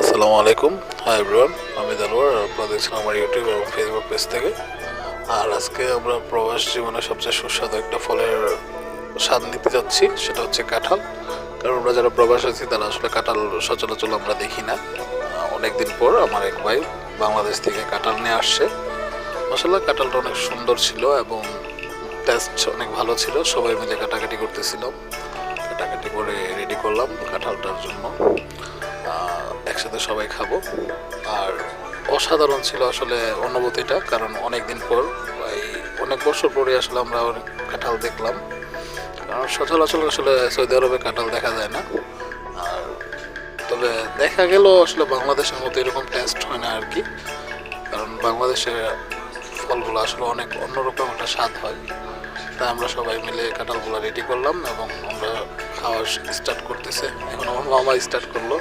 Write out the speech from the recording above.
আসসালামু আলাইকুম। Hi everyone আমি দালোয়ার, আর আপনারা দেখছেন আমার ইউটিউব এবং ফেসবুক পেজ থেকে। আর আজকে আমরা প্রবাস জীবনে সবচেয়ে সুস্বাদু একটা ফলের স্বাদ নিতে যাচ্ছি, সেটা হচ্ছে কাঁঠাল। কারণ আমরা যারা প্রবাস আছি, তারা আসলে কাঁঠাল সচরাচর আমরা দেখি না। অনেক দিন পর আমার এক ভাই বাংলাদেশ থেকে কাঁঠাল নিয়ে আসছে। মশলা কাঁঠালটা অনেক সুন্দর ছিল এবং টেস্ট অনেক ভালো ছিল। সবাই মিলে কাটাকাটি করতেছিলাম। কাটাকাটি করে রেডি করলাম কাঁঠালটার জন্য। একসাথে সবাই খাব। আর অসাধারণ ছিল আসলে অনুভূতিটা, কারণ অনেক দিন পর এই অনেক বছর পরে আসলে আমরা কাঁঠাল দেখলাম। কারণ সচরাচর আসলে সৌদি আরবে কাঁঠাল দেখা যায় না। আর তবে দেখা গেল আসলে বাংলাদেশের মতো এরকম টেস্ট হয় না আর কি কারণ বাংলাদেশের ফলগুলো আসলে অনেক অন্যরকম একটা স্বাদ হয়। তাই আমরা সবাই মিলে কাঁঠালগুলো রেডি করলাম এবং আমরা খাওয়া স্টার্ট করতেছে। এখন আমার মামা স্টার্ট করল।